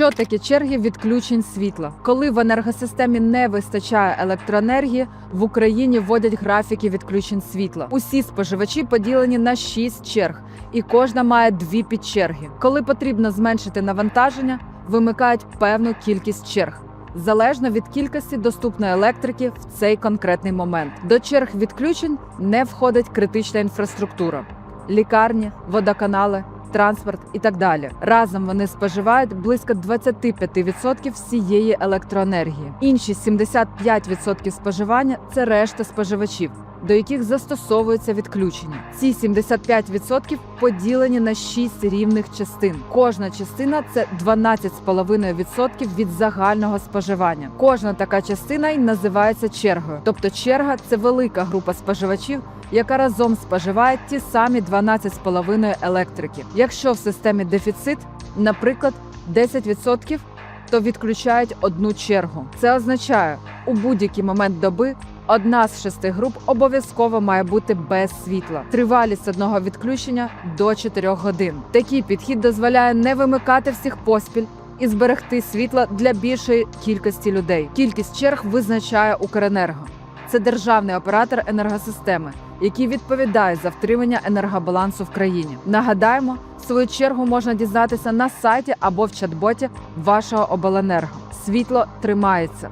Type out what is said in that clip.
Що таке черги відключень світла? Коли в енергосистемі не вистачає електроенергії, в Україні вводять графіки відключень світла. Усі споживачі поділені на 6 черг, і кожна має дві підчерги. Коли потрібно зменшити навантаження, вимикають певну кількість черг. Залежно від кількості доступної електрики в цей конкретний момент. До черг відключень не входить критична інфраструктура: лікарні, водоканали, транспорт і так далі. Разом вони споживають близько 25% всієї електроенергії. Інші 75% споживання це решта споживачів. До яких застосовується відключення. Ці 75% поділені на 6 рівних частин. Кожна частина це 12,5% від загального споживання. Кожна така частина й називається чергою. Тобто черга це велика група споживачів, яка разом споживає ті самі 12,5 електрики. Якщо в системі дефіцит, наприклад, 10%, то відключають одну чергу. Це означає, у будь-який момент доби одна з шести груп обов'язково має бути без світла. Тривалість одного відключення до 4 годин. Такий підхід дозволяє не вимикати всіх поспіль. І зберегти світло для більшої кількості людей. Кількість черг визначає Укренерго. Це державний оператор енергосистеми, який відповідає за втримання енергобалансу в країні. Нагадаємо, свою чергу можна дізнатися на сайті або в чат-боті вашого обленерго. Світло тримається.